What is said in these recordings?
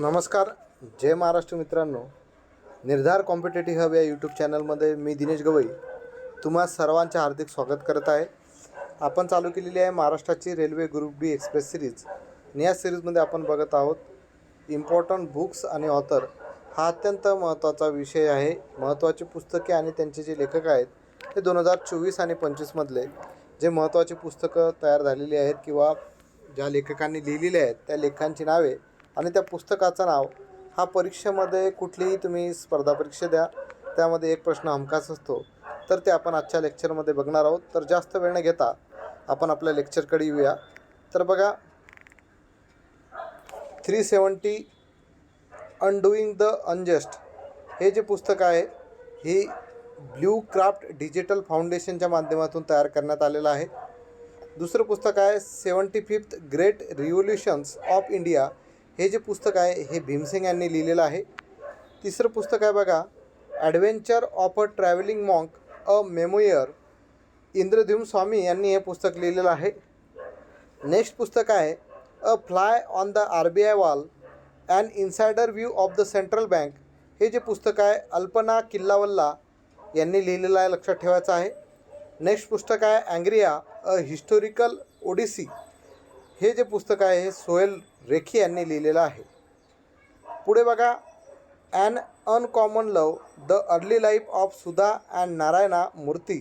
नमस्कार. जय महाराष्ट्र मित्रांनो. निर्धार कॉम्पिटेटिव्ह हब या यूट्यूब चॅनलमध्ये मी दिनेश गवई तुम्हा सर्वांचे हार्दिक स्वागत करत आहे. आपण चालू केलेली आहे महाराष्ट्राची railway group D express series आणि या सिरीजमध्ये आपण बघत आहोत इम्पॉर्टंट बुक्स आणि ऑथर हा अत्यंत महत्त्वाचा विषय आहे. महत्त्वाची पुस्तके आणि त्यांचे जे लेखक आहेत हे दोन हजार चोवीस आणि पंचवीसमधले जे महत्त्वाची पुस्तकं तयार झालेली आहेत किंवा ज्या लेखकांनी लिहिलेले आहेत त्या लेखांची नावे आणि त्या पुस्तकाचं नाव हा परीक्षेमध्ये कुठलीही तुम्ही स्पर्धा परीक्षा द्या. त्यामध्ये एक प्रश्न हमखास असतो. तर ते आपण आजच्या लेक्चरमध्ये बघणार आहोत. तर जास्त वेळ न घेता आपण आपल्या लेक्चरकडे येऊया. तर बघा three seventy undoing the unjust हे जे पुस्तक आहे ही ब्ल्यू क्राफ्ट डिजिटल फाउंडेशनच्या माध्यमातून तयार करण्यात आलेलं आहे. दुसरं पुस्तक आहे seventy fifth great revolutions of India. हे जे पुस्तक आहे हे भीमसिंग यांनी लिहिलेलं आहे. तिसरं पुस्तक आहे बघा adventure of a travelling monk a memoir Indradyumna Swami यांनी हे पुस्तक लिहिलेलं आहे. नेक्स्ट पुस्तक आहे a fly on the R B I wall and insider view of the central bank हे जे पुस्तक आहे अल्पना किल्लावल्ला यांनी लिहिलेलं आहे लक्षात ठेवायचं आहे. नेक्स्ट पुस्तक आहे अँग्रिया अ हिस्टोरिकल ओडिसी हे जे पुस्तक आहे हे सोहेल रेखी यांनी लिहिलेलं आहे. पुढे बघा an uncommon love the early life of Sudha and Narayana Murthy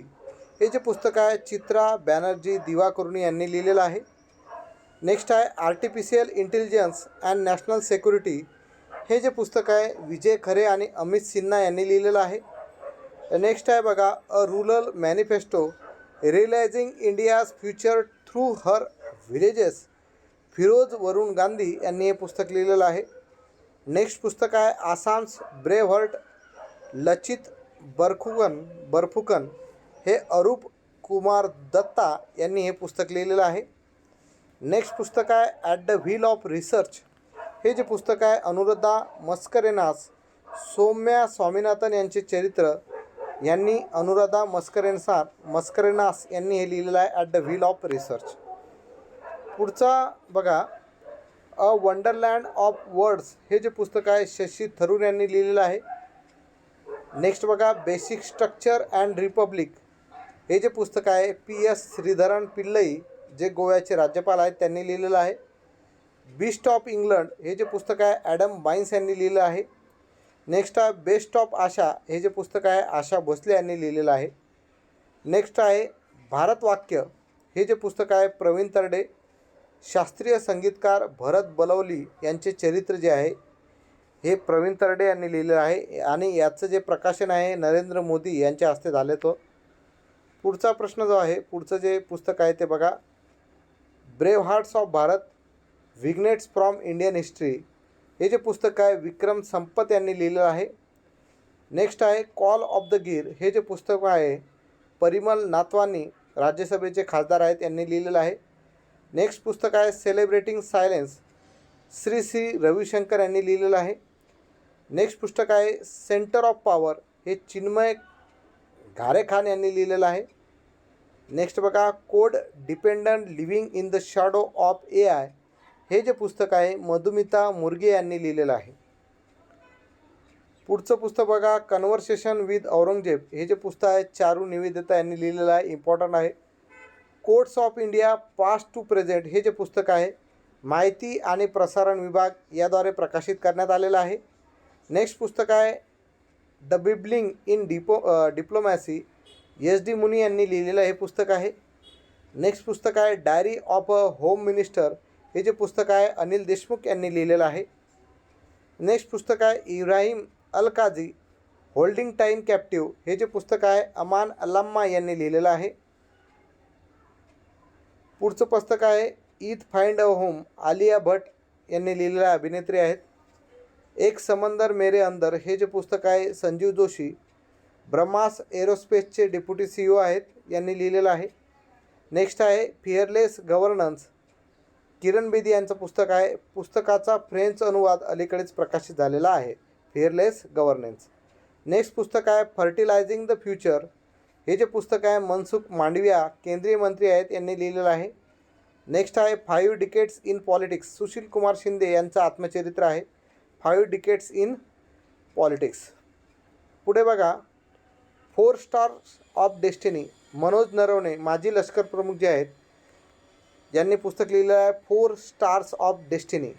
हे जे पुस्तक आहे चित्रा बॅनर्जी दिवा यांनी लिहिलेलं आहे. नेक्स्ट आहे artificial intelligence and national security हे जे पुस्तक आहे विजय खरे आणि अमित सिन्हा यांनी लिहिलेलं आहे. नेक्स्ट आहे बघा a rural manifesto realising India's future through her villages Feroze Varun Gandhi यांनी हे पुस्तक लिहिलेलं आहे. नेक्स्ट पुस्तक आहे आसाम्स ब्रेव्हर्ट लचित बर्फुकन बर्फुकन हे अरूप कुमार दत्ता यांनी हे पुस्तक लिहिलेलं आहे. नेक्स्ट पुस्तक आहे at the wheel of research. हे जे पुस्तक आहे अनुराधा मस्करेनास सौम्या स्वामीनाथन यांचे चरित्र यांनी अनुराधा मस्करेनसार मस्करेनास यांनी हे लिहिलेलं आहे at the wheel of research. पुढचा बघा अ वंडरलँड ऑफ वर्ड्स हे जे पुस्तक आहे शशी थरूर यांनी लिहिलेलं आहे. नेक्स्ट बघा बेसिक स्ट्रक्चर अँड रिपब्लिक हे जे पुस्तक आहे पी एस श्रीधरन पिल्लई जे गोव्याचे राज्यपाल आहेत त्यांनी लिहिलेलं आहे. बिस्ट ऑफ इंग्लंड हे जे पुस्तक आहे ॲडम बाईन्स यांनी लिहिलं आहे. नेक्स्ट आहे बेस्ट ऑफ आशा. हे जे पुस्तक आहे आशा भोसले यांनी लिहिलेलं आहे. नेक्स्ट आहे भारत वाक्य. हे जे पुस्तक आहे प्रवीण तरडे. शास्त्रीय संगीतकार भरत बलवली यांचे चरित्र जे आहे हे प्रवीण तरडे यांनी लिहिलेलं आहे आणि याचं जे प्रकाशन आहे नरेंद्र मोदी यांच्या हस्ते झाले तो. पुढचा प्रश्न जो आहे पुढचं जे पुस्तक आहे ते बघा. Brave hearts of Bharat vignettes from Indian history. हे जे पुस्तक आहे विक्रम संपत यांनी लिहिलेलं आहे. नेक्स्ट आहे कॉल ऑफ द गिर. हे जे पुस्तक आहे परिमल नातवानी राज्यसभेचे खासदार आहेत यांनी लिहिलेलं आहे. नेक्स्ट पुस्तक आहे सेलिब्रेटिंग सायलेन्स. श्री श्री रविशंकर यांनी लिहिलेलं आहे. नेक्स्ट पुस्तक आहे सेंटर ऑफ पॉवर. हे चिन्मय घारेखान यांनी लिहिलेलं आहे. नेक्स्ट बघा code dependent living in the shadow of A I. हे जे पुस्तक आहे मधुमिता मुर्गे यांनी लिहिलेलं आहे. पुढचं पुस्तक बघा कन्व्हर्सेशन विथ औरंगजेब. हे जे पुस्तक आहे चारू निवेदिता यांनी लिहिलेलं आहे इम्पॉर्टंट आहे. Courts of India past to present हे जे पुस्तक आहे माहिती आणि प्रसारण विभाग याद्वारे प्रकाशित करण्यात आलेलं आहे. नेक्स्ट पुस्तक आहे द बिबलिंग इन डिपो डिप्लोमॅसी. एस डी मुनी यांनी लिहिलेलं हे पुस्तक आहे. नेक्स्ट पुस्तक आहे diary of a home minister. हे जे पुस्तक आहे अनिल देशमुख यांनी लिहिलेलं आहे. नेक्स्ट पुस्तक आहे Ibrahim Al Kazi holding time captive. हे जे पुस्तक आहे अमान अल्लाम्मा यांनी लिहिलेलं आहे. पुढचं पुस्तक आहे Ed find a home Alia Bhatt यांनी लिहिलेल्या अभिनेत्री आहेत एक समंदर मेरे अंदर हे जे पुस्तक आहे संजीव जोशी ब्रह्मास एरोस्पेसचे डेप्युटी सी ओ आहेत यांनी लिहिलेलं आहे. नेक्स्ट आहे फिअरलेस गव्हर्नन्स किरण बेदी यांचं पुस्तक आहे. पुस्तकाचा फ्रेंच अनुवाद अलीकडेच प्रकाशित झालेला आहे फिअरलेस गव्हर्नन्स नेक्स्ट पुस्तक आहे फर्टिलायझिंग द फ्युचर हे जे पुस्तक आहे मनसुख मांडविया केंद्रीय मंत्री आहेत यांनी लिहिलेलं आहे. नेक्स्ट आहे five decades in politics Sushil Kumar Shinde यांचं आत्मचरित्र आहे. फाईव्ह डिकेट्स इन पॉलिटिक्स पुढे बघा. Four stars of destiny Manoj Naravane माजी लष्कर प्रमुख जे आहेत ज्यांनी पुस्तक लिहिलं आहे फोर स्टार्स ऑफ डेस्टिनी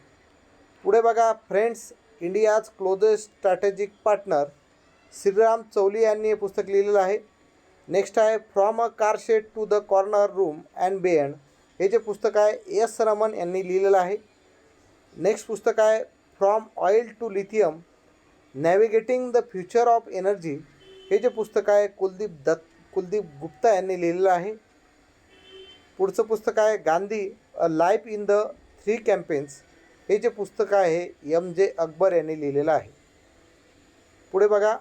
पुढे बघा friends India's closest strategic partner Sriram Chaulia यांनी हे पुस्तक लिहिलेलं आहे. नेक्स्ट आहे from a car shed to the corner room and beyond. हे जे पुस्तक आहे एस रमन यांनी लिहिलेलं आहे. नेक्स्ट पुस्तक आहे from oil to lithium navigating the future of energy. हे जे पुस्तक आहे कुलदीप दत्त कुलदीप गुप्ता यांनी लिहिलेलं आहे. पुढचं पुस्तक आहे Gandhi a life in the three campaigns. हे जे पुस्तक आहे एम जे अकबर यांनी लिहिलेलं आहे. पुढे बघा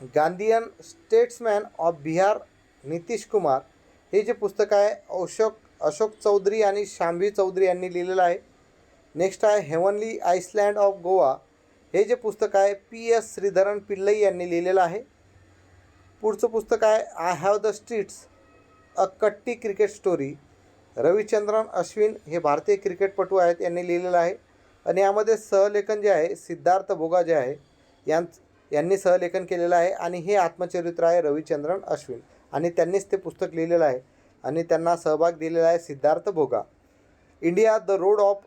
Gandhian statesman of Bihar Nitish Kumar हे जे पुस्तक आहे अशोक अशोक चौधरी आणि शांभी चौधरी यांनी लिहिलेलं आहे. नेक्स्ट आहे हेवनली आईसलँड ऑफ गोवा हे जे पुस्तक आहे पी एस श्रीधरन पिल्लई यांनी लिहिलेलं आहे. पुढचं पुस्तक आहे I have the streets a kutti cricket story Ravichandran Ashwin हे भारतीय क्रिकेटपटू आहेत यांनी लिहिलेलं आहे. आणि यामध्ये सहलेखन जे आहे सिद्धार्थ भोगा जे आहे यां यांनी सहलेखन केलेलं आहे आणि हे आत्मचरित्र आहे रविचंद्रन अश्विन. आणि त्यांनीच ते पुस्तक लिहिलेलं आहे आणि त्यांना सहभाग दिलेला आहे Siddharth Bhoga. India the road of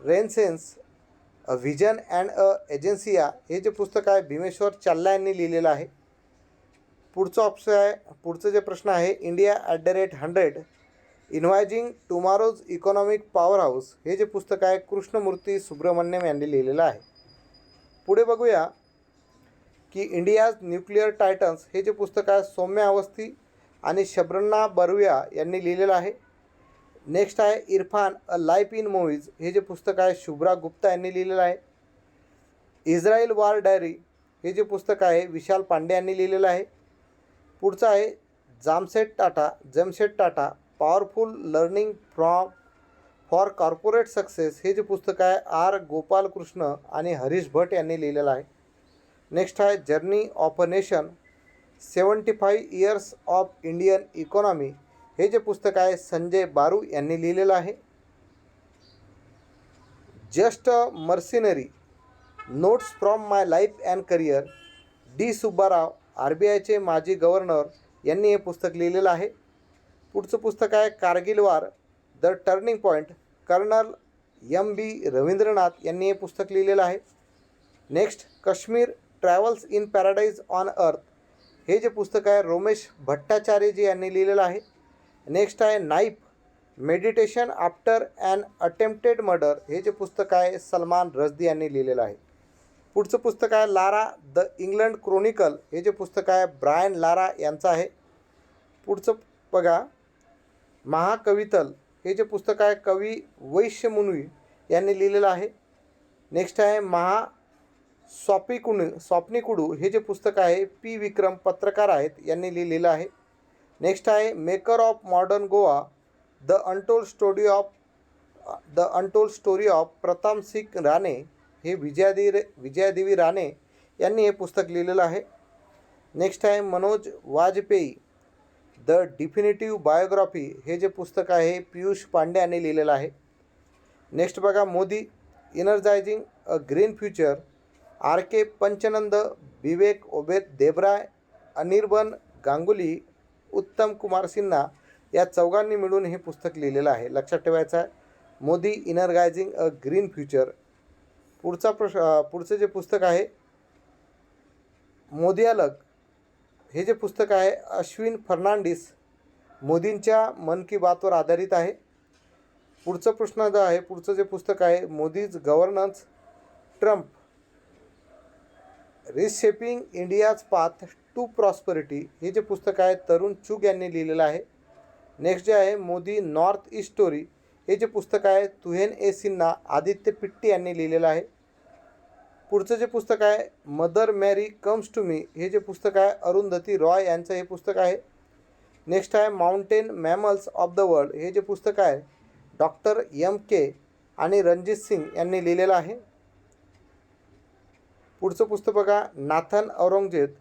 renaissance a vision and a agenda हे जे पुस्तक आहे भीमेश्वर चाल्ला यांनी लिहिलेलं आहे. पुढचं ऑप्शन आहे पुढचं जे प्रश्न आहे India at the rate hundred envisioning tomorrow's economic power house हे जे पुस्तक आहे कृष्णमूर्ती सुब्रमण्यम यांनी लिहिलेलं आहे. पुढे बघूया की इंडियाज न्यूक्लिअर टायटन्स हे जे पुस्तक आहे सौम्य अवस्थी आणि शब्रन्ना बरुया यांनी लिहिलेलं आहे. नेक्स्ट आहे Irrfan a life in movies. हे जे पुस्तक आहे शुभ्रा गुप्ता यांनी लिहिलेलं आहे. Israel war diary. हे जे पुस्तक आहे विशाल पांडे यांनी लिहिलेलं आहे. पुढचं आहे Jamset Tata Jamshed Tata powerful learning from for corporate success. हे जे पुस्तक आहे आर गोपालकृष्ण आणि हरीश भट यांनी लिहिलेलं आहे. नेक्स्ट आहे journey of a nation. Seventy five years of Indian economy. हे जे पुस्तक आहे संजय बारू यांनी लिहिलेलं आहे. Just a mercenary. Notes from my life and career. D Subbarao R B आयचे माजी गव्हर्नर यांनी हे पुस्तक लिहिलेलं आहे. पुढचं पुस्तक आहे Kargil war the turning point colonel M B Ravindranath यांनी हे पुस्तक लिहिलेलं आहे. Next Kashmir travels in paradise on earth. हे जे पुस्तक आहे रोमेश भट्टाचार्यजी यांनी लिहिलेलं आहे. नेक्स्ट आहे knife meditation after and attempted murder. हे जे पुस्तक आहे सलमान रजदी यांनी लिहिलेलं आहे. पुढचं पुस्तक आहे लारा द इंग्लंड क्रोनिकल. हे जे पुस्तक आहे ब्रायन लारा यांचं आहे. पुढचं बघा महाकवितल. हे जे पुस्तक आहे कवी वैश्य मुनवी यांनी लिहिलेलं आहे. नेक्स्ट आहे महा स्वपिकुणू स्वप्निकुडू हे जे पुस्तक आहे पी. विक्रम पत्रकार आहेत यांनी लिहिलेलं आहे. नेक्स्ट आहे maker of modern Goa the untold story of the untold story of Pratap Singh Rane हे विजयादेवी विजयादेवी राणे यांनी हे पुस्तक लिहिलेलं आहे. नेक्स्ट आहे Manoj Bajpayee the definitive biography हे जे पुस्तक आहे पियुष पांडे यांनी लिहिलेलं आहे. नेक्स्ट बघा Modi energising a green future R K Pachnanda Vivek Obed Debroy Anirban Ganguly Uttam Kumar Sinha या चौघांनी मिळून हे पुस्तक लिहिलेलं आहे. लक्षात ठेवायचं आहे Modi energising a green future. पुढचा प्रश पुढचं जे पुस्तक आहे मोदी अलग. हे जे पुस्तक आहे अश्विन फर्नांडिस मोदींच्या मन की बातवर आधारित आहे. पुढचं प्रश्न जो आहे पुढचं जे पुस्तक आहे Modi's governance triumph. Reshaping India's path to prosperity हे जे पुस्तक आहे तरुण चुग यांनी लिहिलेलं आहे. नेक्स्ट जे आहे मोदी नॉर्थ ईस्ट स्टोरी हे जे पुस्तक आहे तुहेन ए सिन्हा आदित्य पिट्टी यांनी लिहिलेलं आहे. पुढचं जे पुस्तक आहे mother Mary comes to me हे जे पुस्तक आहे अरुंधती रॉय यांचं हे पुस्तक आहे. नेक्स्ट आहे mountain mammals of the world हे जे पुस्तक आहे डॉक्टर एम के आणि रणजित सिंग यांनी लिहिलेलं आहे. पुढचं पुस्तक बघा Nathan Aurangzeb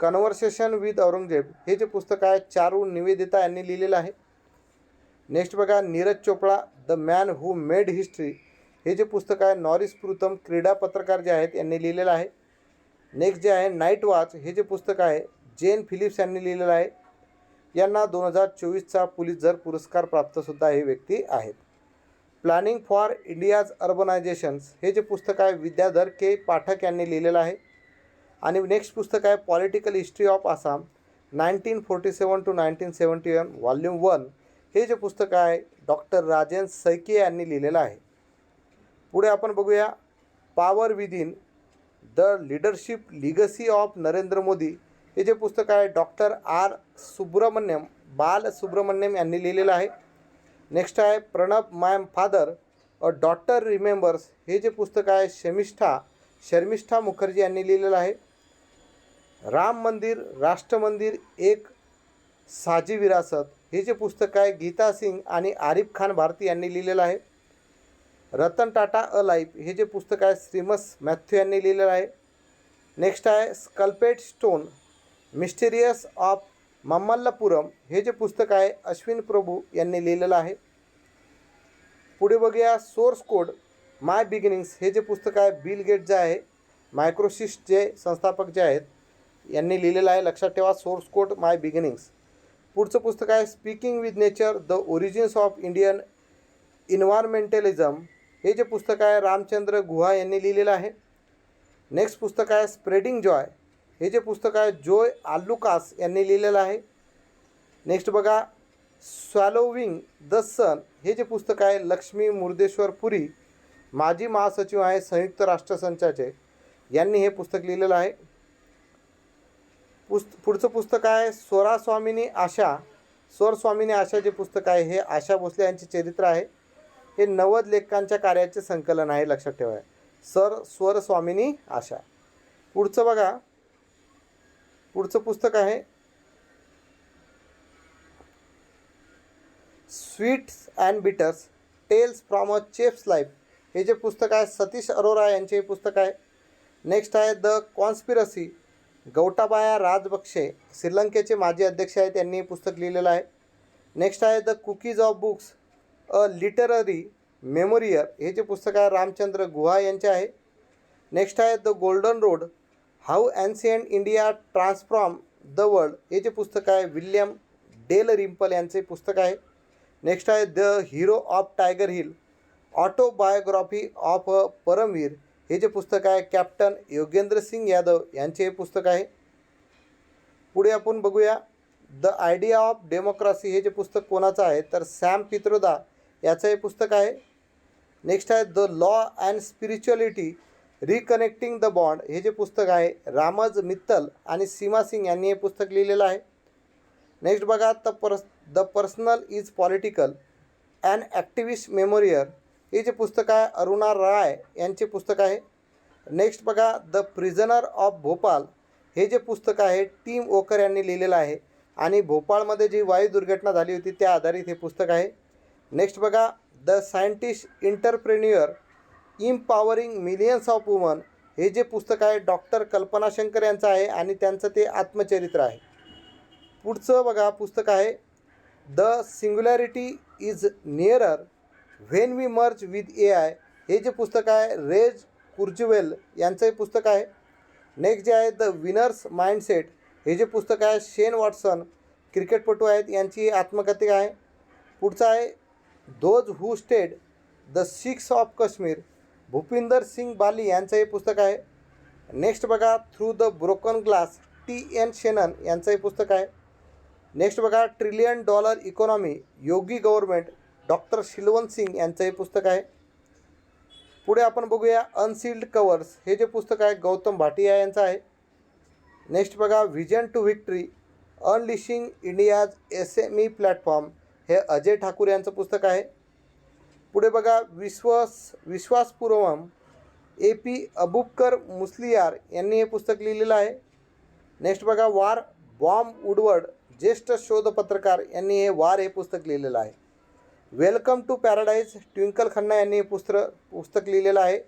conversation with Aurangzeb. हे जे पुस्तक आहे चारू निवेदिता यांनी लिहिलेलं आहे. नेक्स्ट बघा Neeraj Chopra the man who made history हे जे पुस्तक आहे नॉरिस प्रुतम क्रीडा पत्रकार जे आहेत यांनी लिहिलेलं आहे. नेक्स्ट जे आहे नाईट वॉच हे जे पुस्तक आहे जेन फिलिप्स यांनी लिहिलेलं आहे. यांना दोन हजार चोवीसचा पुलिसर पुरस्कार प्राप्तसुद्धा हे व्यक्ती आहेत. Planning for India's urbanisations. हे जे पुस्तक आहे विद्याधर के. पाठक यांनी लिहिलेलं आहे. आणि नेक्स्ट पुस्तक आहे political history of Assam nineteen forty seven to nineteen seventy one volume one. हे जे पुस्तक आहे डॉक्टर राजेंद्र सैके यांनी लिहिलेलं आहे. पुढे आपण बघूया power within the leadership legacy of Narendra Modi. हे जे पुस्तक आहे डॉक्टर आर सुब्रमण्यम बाल सुब्रमण्यम यांनी लिहिलेलं आहे. नेक्स्ट आहे Pranab my father a daughter remembers हे जे पुस्तक आहे शमिष्ठा शर्मिष्ठा मुखर्जी यांनी लिहिलेलं आहे. राम मंदिर राष्ट्र मंदिर एक साजी विरासत. हे जे पुस्तक आहे गीता सिंग आणि आरिफ खान भारती यांनी लिहिलेलं आहे. Ratan Tata a life. हे जे पुस्तक आहे श्रीमस मॅथ्यू यांनी लिहिलेलं आहे. नेक्स्ट आहे sculpted stone mysterious of Mamallapuram हे जे पुस्तक आहे अश्विन प्रभू यांनी लिहिलेलं आहे. पुढे बघूया सोर्स कोड माय बिगिनिंग्स हे जे पुस्तक आहे बिल गेट जे आहे मायक्रोसिस्ट जे संस्थापक जे आहेत यांनी लिहिलेलं आहे. लक्षात ठेवा सोर्स कोड माय बिगिनिंग्स. पुढचं पुस्तक आहे speaking with nature the origins of Indian environmentalism. हे जे पुस्तक आहे रामचंद्र गुहा यांनी लिहिलेलं आहे. नेक्स्ट पुस्तक आहे स्प्रेडिंग जॉय. हे जे पुस्तक आहे जोय आल्लुकास यांनी लिहिलेलं आहे. नेक्स्ट बघा स्वॅलोविंग द सन हे जे पुस्तक आहे लक्ष्मी मुर्देश्वर पुरी माजी महासचिव आहे संयुक्त राष्ट्रसंचाचे यांनी हे पुस्तक लिहिलेलं आहे. पुस्त पुढचं पुस्तक आहे स्वरास्वामिनी आशा. स्वरस्वामिनी आशा जे पुस्तक आहे हे आशा भोसले यांचे चरित्र आहे. हे नव्वद लेखकांच्या कार्याचे संकलन आहे लक्षात ठेवा. सर स्वरस्वामिनी आशा. पुढचं बघा पुढचं पुस्तक आहे. Sweets and bitters tales from a chef's life हे जे पुस्तक आहे सतीश अरोरा यांचे हे पुस्तक आहे. नेक्स्ट आहे द कॉन्स्पिरसी गौटाबाया राजबक्षे श्रीलंकेचे माजी अध्यक्ष आहेत त्यांनी हे पुस्तक लिहिलेलं आहे. नेक्स्ट आहे the cookies of books a literary memoir हे जे पुस्तक आहे रामचंद्र गुहा यांचे आहे. नेक्स्ट आहे the golden road how ancient India transform the world हे जे पुस्तक आहे विल्यम डेल रिम्पल यांचे पुस्तक आहे. नेक्स्ट आहे the hero of tiger hill autobiography of a Paramvir. हे जे पुस्तक आहे कॅप्टन योगेंद्र सिंग यादव यांचे हे पुस्तक आहे. पुढे आपण बघूया द आयडिया ऑफ डेमोक्रॅसी हे जे पुस्तक कोणाचं आहे तर सॅम पित्रोदा याचं हे पुस्तक आहे. नेक्स्ट आहे the law and spirituality reconnecting the bond हे जे पुस्तक आहे रामज मित्तल आणि सीमा सिंग यांनी हे पुस्तक लिहिलेलं आहे. नेक्स्ट बघा the purse the personal is political and activist memorial हे जे पुस्तक आहे अरुणा राय यांचे पुस्तक आहे. नेक्स्ट बघा द प्रिझनर ऑफ भोपाल हे जे पुस्तक आहे टीम ओकर यांनी लिहिलेलं आहे. आणि भोपाळमध्ये जी वायू दुर्घटना झाली होती त्या आधारित हे पुस्तक आहे. नेक्स्ट बघा the scientist entrepreneur empowering millions of woman हे जे पुस्तक आहे डॉक्टर कल्पना शंकर यांचं आहे आणि त्यांचं ते आत्मचरित्र आहे. पुढचं बघा पुस्तक आहे. The singularity is nearer when we merge with A I हे जे पुस्तक आहे रेज कुर्जुवेल यांचं हे पुस्तक आहे. नेक्स्ट जे आहे द विनर्स माइंडसेट हे जे पुस्तक आहे शेन वॉटसन क्रिकेटपटू आहेत यांची आत्मकथिका आहे. पुढचं आहे those who stayed the six of Kashmir Bhupinder Singh Bali यांचं हे पुस्तक आहे. नेक्स्ट बघा through the broken glass T N Seshan यांचं हे पुस्तक आहे. नेक्स्ट बघा trillion dollar economy Yogi government doctor Shilwant Singh यांचं हे पुस्तक आहे. पुढे आपण बघूया अनसील्ड कवर्स हे जे पुस्तक आहे गौतम भाटिया यांचं आहे. नेक्स्ट बघा vision to victory unleashing India's S M E platform हे अजय ठाकूर यांचं पुस्तक आहे. पुढे बघा विश्वास विश्वासपूर्वम ए पी अबुबकर मुस्लियार यांनी हे पुस्तक लिहिलेलं आहे. नेक्स्ट बघा वार बॉम्ब उडवड ज्येष्ठ शोधपत्रकार यांनी हे वार हे पुस्तक लिहिलेलं आहे. Welcome to paradise Twinkle Khanna यांनी हे पुस्तक पुस्तक लिहिलेलं आहे.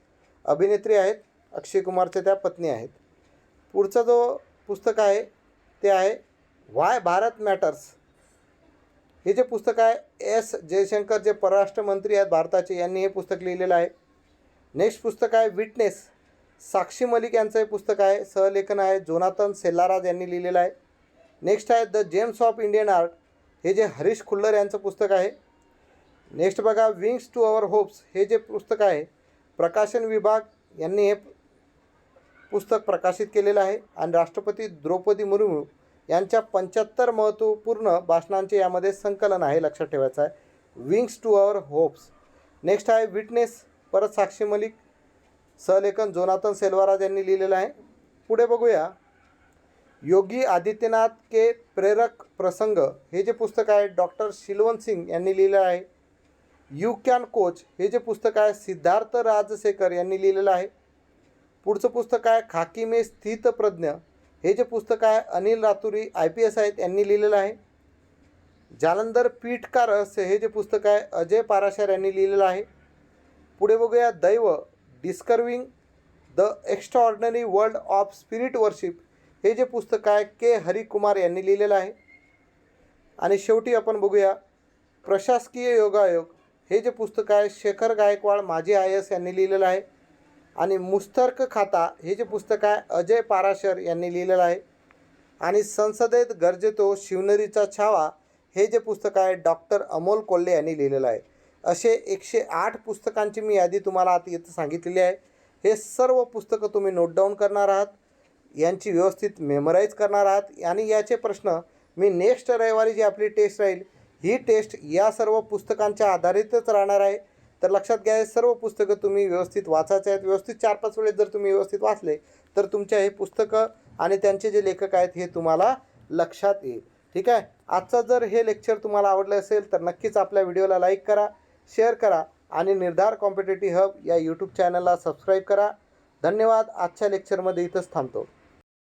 अभिनेत्री आहेत अक्षय कुमारच्या त्या पत्नी आहेत. पुढचा जो पुस्तक आहे ते आहे वाय भारत मॅटर्स हे जे पुस्तक आहे एस. जयशंकर जे परराष्ट्र मंत्री आहेत भारताचे यांनी हे पुस्तक लिहिलेलं आहे. नेक्स्ट पुस्तक आहे विटनेस साक्षी मलिक यांचं हे पुस्तक आहे सहलेखन आहे जोनाथन सेल्लाराज यांनी लिहिलेलं आहे. नेक्स्ट आहे the gems of Indian art हे जे हरीश खुल्लर यांचं पुस्तक आहे. नेक्स्ट बघा विंग्स टू अवर होप्स हे जे पुस्तक आहे प्रकाशन विभाग यांनी हे पुस्तक प्रकाशित केलेलं आहे. आणि राष्ट्रपती द्रौपदी मुर्मू यांच्या पंच्याहत्तर महत्त्वपूर्ण भाषणांचे यामध्ये संकलन आहे लक्षात ठेवायचं आहे. Wings to our hopes next आहे विटनेस परत साक्षी मलिक. सहलेखन जोनाथन सेल्वाराज यांनी लिहिलेलं आहे. पुढे बघूया. योगी आदित्यनाथ के प्रेरक प्रसंग. हे जे पुस्तक आहे डॉक्टर शिलवंत सिंग यांनी लिहिलं आहे. यू कॅन कोच हे जे पुस्तक आहे सिद्धार्थ राजशेखर यांनी लिहिलेलं आहे. पुढचं पुस्तक आहे खाकी मे स्थित प्रज्ञ. हे जे पुस्तक आहे Anil Raturi I P S आहेत यांनी लिहिलेलं आहे. जालंधर पीठ का रहस्य हे जे पुस्तक आहे अजय पाराशर यांनी लिहिलेलं आहे. पुढे बघूया Daiva discovering the extraordinary world of spirit worship हे जे पुस्तक आहे के हरिकुमार यांनी लिहिलेलं आहे. आणि शेवटी आपण बघूया प्रशासकीय योगायोग हे जे पुस्तक आहे शेखर गायकवाड माजी आय एस यांनी लिहिलेलं आहे. आणि मुस्तर्क खाता हे जे पुस्तक आहे अजय पाराशर यांनी लिहिलेलं आहे. आणि संसदेत गरजेतो शिवनेरीचा छावा हे जे पुस्तक आहे डॉक्टर अमोल कोल्हे यांनी लिहिलेलं आहे. असे एकशे आठ पुस्तकांची मी यादी तुम्हाला आता इथं सांगितलेली आहे. हे सर्व पुस्तकं तुम्ही नोट डाऊन करणार आहात. यांची व्यवस्थित मेमराईज करणार आहात. आणि याचे प्रश्न मी नेक्स्ट रविवारी जी आपली टेस्ट राहील ही टेस्ट या सर्व पुस्तकांच्या आधारितच राहणार आहे. तर लक्षात घ्या सर्व पुस्तकं तुम्ही व्यवस्थित वाचायचे आहेत. व्यवस्थित चार पाच वेळेस जर तुम्ही व्यवस्थित वाचले तर तुमच्या हे पुस्तकं आणि त्यांचे जे लेखक आहेत हे तुम्हाला लक्षात येईल. ठीक आहे? आजचं जर हे लेक्चर तुम्हाला आवडलं असेल तर नक्कीच आपल्या व्हिडिओला लाईक करा शेअर करा आणि निर्धार कॉम्पिटेटिव्ह हब या यूट्यूब चॅनलला सबस्क्राईब करा. धन्यवाद. आजच्या लेक्चरमध्ये इथंच थांबतो.